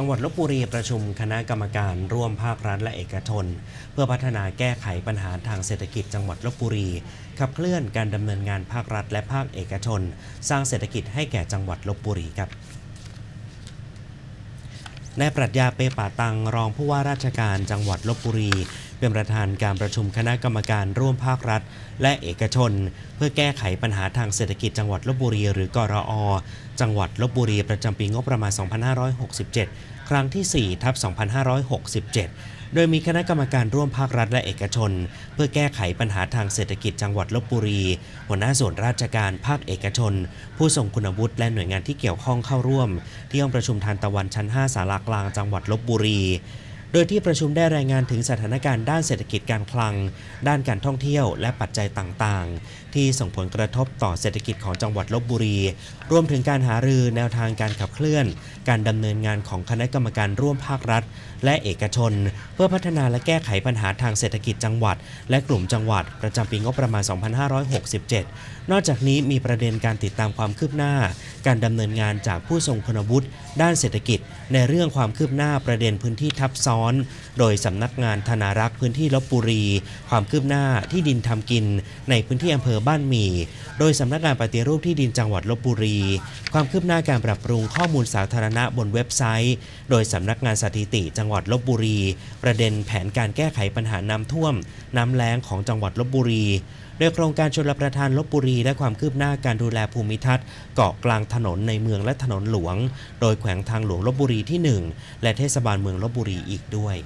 จังหวัดลบบุรีประชุมคณะกรรมการร่วมภาครัฐและเอกชน เพื่อพัฒนาแก้ไขปัญหาทางเศรษฐกิจจังหวัดลบบุรี ขับเคลื่อนการดำเนินงานภาครัฐและภาคเอกชน สร้างเศรษฐกิจให้แก่จังหวัดลบบุรีครับนายปรัชญาเปป่าตังรองผู้ว่าราชการจังหวัดลบบุรี เป็นประธานการประชุมคณะกรรมการร่วมภาครัฐ และเอกชน เพื่อแก้ไขปัญหาทางเศรษฐกิจจังหวัดลบบุรีหรือกรอ จังหวัดลบบุรีประจำปีงบประมาณ 2567 ครั้งที่ 4 ทับ 2567โดยมีคณะกรรมการร่วมภาครัฐและเอกชน เพื่อแก้ไขปัญหาทางเศรษฐกิจจังหวัดลบบุรี หัวหน้าส่วนราชการภาคเอกชน ผู้ทรงคุณวุฒิและหน่วยงานที่เกี่ยวข้องเข้าร่วม ที่ห้องประชุมทานตะวันชั้น 5 สารากลางจังหวัดลบบุรี โดยที่ประชุมได้รายงานถึงสถานการณ์ด้านเศรษฐกิจการคลัง ด้านการท่องเที่ยวและปัจจัยต่างๆ ที่ส่งผลกระทบต่อเศรษฐกิจของจังหวัดลบบุรี รวมถึงการหารือแนวทางการขับเคลื่อน การดำเนินงานของคณะกรรมการร่วมภาครัฐ และเอกชน เพื่อพัฒนาและแก้ไขปัญหาทางเศรษฐกิจจังหวัด และกลุ่มจังหวัด ประจำปีงบประมาณ 2567 นอกจากนี้มีประเด็นการติดตามความคืบหน้า การดำเนินงานจากผู้ทรงคุณวุฒิด้านเศรษฐกิจ ในเรื่องความคืบหน้าประเด็นพื้นที่ทับซ้อนซ้อน โดยสำนักงานธนารักษ์พื้นที่ลบบุรี ความคืบหน้าที่ดินทำกินในพื้นที่อำเภอบ้านหมี่ โดยสำนักงานปฏิรูปที่ดินจังหวัดลบบุรี ความคืบหน้าการปรับปรุงข้อมูลสาธารณะบนเว็บไซต์ โดยสำนักงานสถิติจังหวัดลบบุรี ประเด็นแผนการแก้ไขปัญหาน้ำท่วม น้ำแล้งของจังหวัดลบบุรีโดยโครงการชลประทานลบบุรี และความคืบหน้าการดูแลภูมิทัศน์เกาะกลางถนนในเมืองและถนนหลวง โดยแขวงทางหลวงลบบุรีที่ 1 และเทศบาลเมืองลบบุรีอีกด้วย